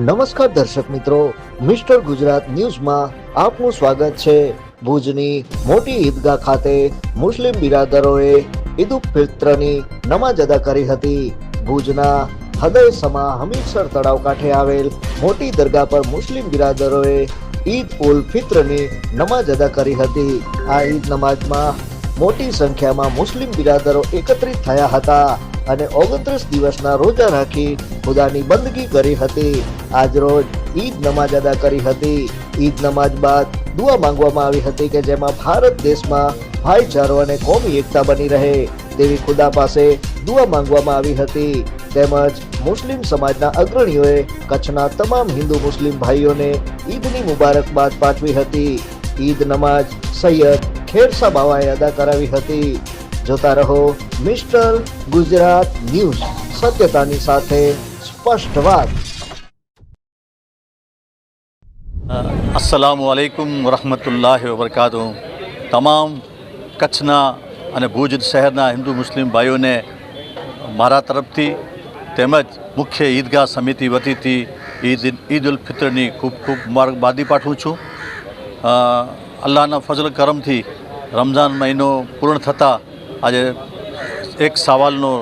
નમસ્કાર દર્શક મિત્રો, મિસ્ટર ગુજરાત ન્યૂઝમાં આપનું સ્વાગત છે. ભુજની મોટી ઈદગાહ ખાતે મુસ્લિમ બિરાદરોએ ઈદ ઉલ ફિત્રની નમાજ અદા કરી હતી. ભુજના હૃદય સમા હમીરસર તળાવ કાંઠે આવેલ મોટી દરગાહ પર મુસ્લિમ બિરાદરોએ ઈદ ઉલ ફિત્રની નમાજ અદા કરી હતી. આ ઈદ નમાજમાં મોટી સંખ્યામાં મુસ્લિમ બિરાદરો એકત્રિત થયા હતા અને ઓગણત્રીસ દિવસના રોજા રાખી ખુદાની બંદગી કરી હતી. આજરોજ ઈદ નમાજ અદા કરી હતી. ઈદ નમાજ બાદ દુઆ માંગવામાં આવી હતી કે જેમાં ભારત દેશમાં ભાઈચારો અને કોમી એકતા બની રહે તેવી ખુદા પાસે દુઆ માંગવામાં આવી હતી. તેમજ મુસ્લિમ સમાજના અગ્રણીઓએ કચ્છના તમામ હિન્દુ મુસ્લિમ ભાઈઓને ઈદની મુબારકબાદ પાઠવી હતી. ઈદ નમાજ સૈયદ ખેરસા બાવાએ અદા કરાવી હતી. જોતા રહો મિસ્ટર ગુજરાત ન્યૂઝ. સત્યતાની સાથે સ્પષ્ટ વાત. અસલામુ અલૈકુમ વરહમતુલ્લાહ વબરકાતુ તમામ કચ્છના અને ભુજ શહેરના હિન્દુ મુસ્લિમ ભાઈઓને મારા તરફથી તેમજ મુખ્ય ઈદગાહ સમિતિ વતીથી ઈદ ઈદ ઉલ ફિત્રની ખૂબ ખૂબ મુબારકબાદી પાઠવું છું. અલ્લાહના ફજલ કરમથી રમઝાન મહિનો પૂર્ણ થતાં આજે એક સવાલનો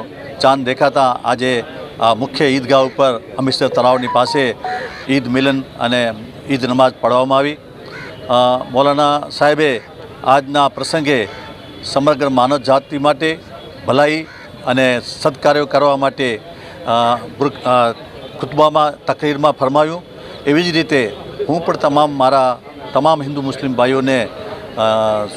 ચાંદ દેખાતા આજે આ મુખ્ય ઈદગાહ ઉપર અમીસર તળાવની પાસે ઈદ મિલન અને ઈદ નમાઝ પઢવામાં આવી. મૌલાના સાહેબે આજના પ્રસંગે સમગ્ર માનવ જાતિ માટે ભલાઈ અને સત્કાર્યો કરવા માટે ખુતબામાં તકરીરમાં ફરમાવ્યું એવી જ રીતે હું પણ તમામ મારા તમામ હિન્દુ મુસ્લિમ ભાઈઓને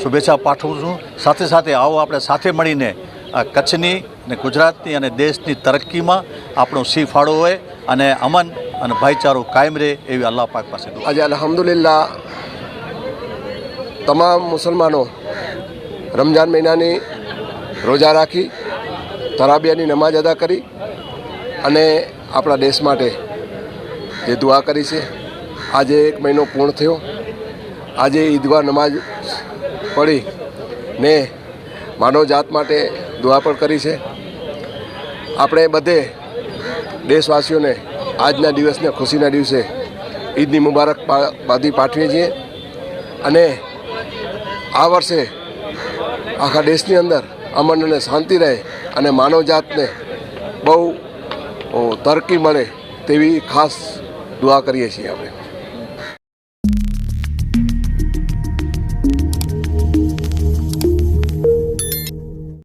શુભેચ્છા પાઠવું છું. સાથે સાથે આવો આપણે સાથે મળીને આ કચ્છની અને ગુજરાતની અને દેશની તરક્કીમાં આપણો સી ફાળો હોય અને અમન અને ભાઈચારો કાયમ રહે એવી અલ્લાહ પાક પાસે આજે અલહમદુલિલ્લા તમામ મુસલમાનો રમજાન મહિનાની રોજા રાખી, તરાબિયાની નમાજ અદા કરી અને આપણા દેશ માટે જે દુઆ કરી છે, આજે એક મહિનો પૂર્ણ થયો. આજે ઈદગાહ નમાજ પડી ને માનવ જાત માટે દુઆ પણ કરી છે. આપણે બધે દેશવાસીઓને આજના દિવસને ખુશીના દિવસે ઈદની મુબારક બાદી પાઠવીએ છીએ. અને આ વર્ષે આખા દેશની અંદર અમન અને શાંતિ રહે અને માનવજાતને બહુ તરકી મળે તેવી ખાસ દુઆ કરીએ છીએ આપણે.